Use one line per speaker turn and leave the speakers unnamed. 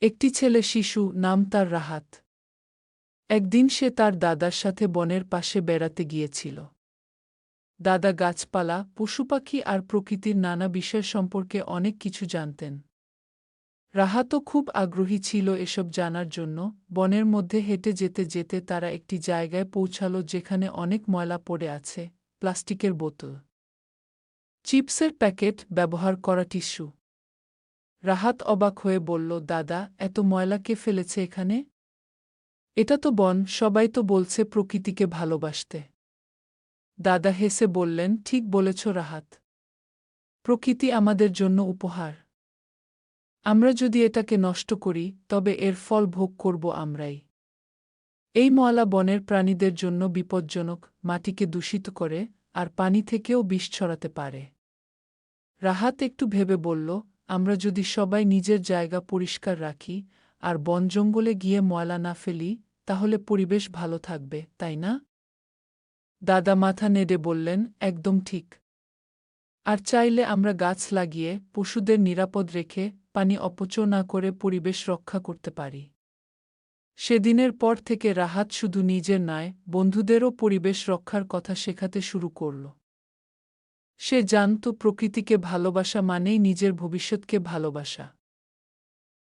একটি ছেলে শিশু নাম তার রাহাত। একদিন সে তার দাদার সাথে বনের পাশে বেড়াতে গিয়েছিল। দাদা গাছপালা পশুপাখি আর প্রকৃতির নানা বিষয় সম্পর্কে অনেক কিছু জানতেন। রাহাতও খুব আগ্রহী ছিল এসব জানার জন্য। বনের মধ্যে হেঁটে যেতে যেতে তারা একটি জায়গায় পৌঁছাল যেখানে অনেক ময়লা পড়ে আছে, প্লাস্টিকের বোতল। চিপসের প্যাকেট ব্যবহার করা টিস্যু। রাহাত অবাক হয়ে বলল, দাদা, এত ময়লা কে ফেলেছে এখানে? এটা তো বন, সবাই তো বলছে প্রকৃতিকে ভালোবাসতে। দাদা হেসে বললেন, ঠিক বলেছ রাহাত। প্রকৃতি আমাদের জন্য উপহার। আমরা যদি এটাকে নষ্ট করি, তবে এর ফল ভোগ করব আমরাই। এই ময়লা বনের প্রাণীদের জন্য বিপজ্জনক, মাটিকে দূষিত করে, আর পানি থেকেও বিষ ছড়াতে পারে। রাহাত একটু ভেবে বলল আমরা যদি সবাই নিজের জায়গা পরিষ্কার রাখি আর বন জঙ্গলে গিয়ে ময়লা না ফেলি, তাহলে পরিবেশ ভালো থাকবে, তাই না? দাদা মাথা নেড়ে বললেন, একদম ঠিক। আর চাইলে আমরা গাছ লাগিয়ে, পশুদের নিরাপদ রেখে, পানি অপচয় না করে পরিবেশ রক্ষা করতে পারি। সেদিনের পর থেকে রাহাত শুধু নিজের নয়, বন্ধুদেরও পরিবেশ রক্ষার কথা শেখাতে শুরু করল। সে জানত প্রকৃতিকে ভালোবাসা মানেই নিজের ভবিষ্যৎকে ভালোবাসা।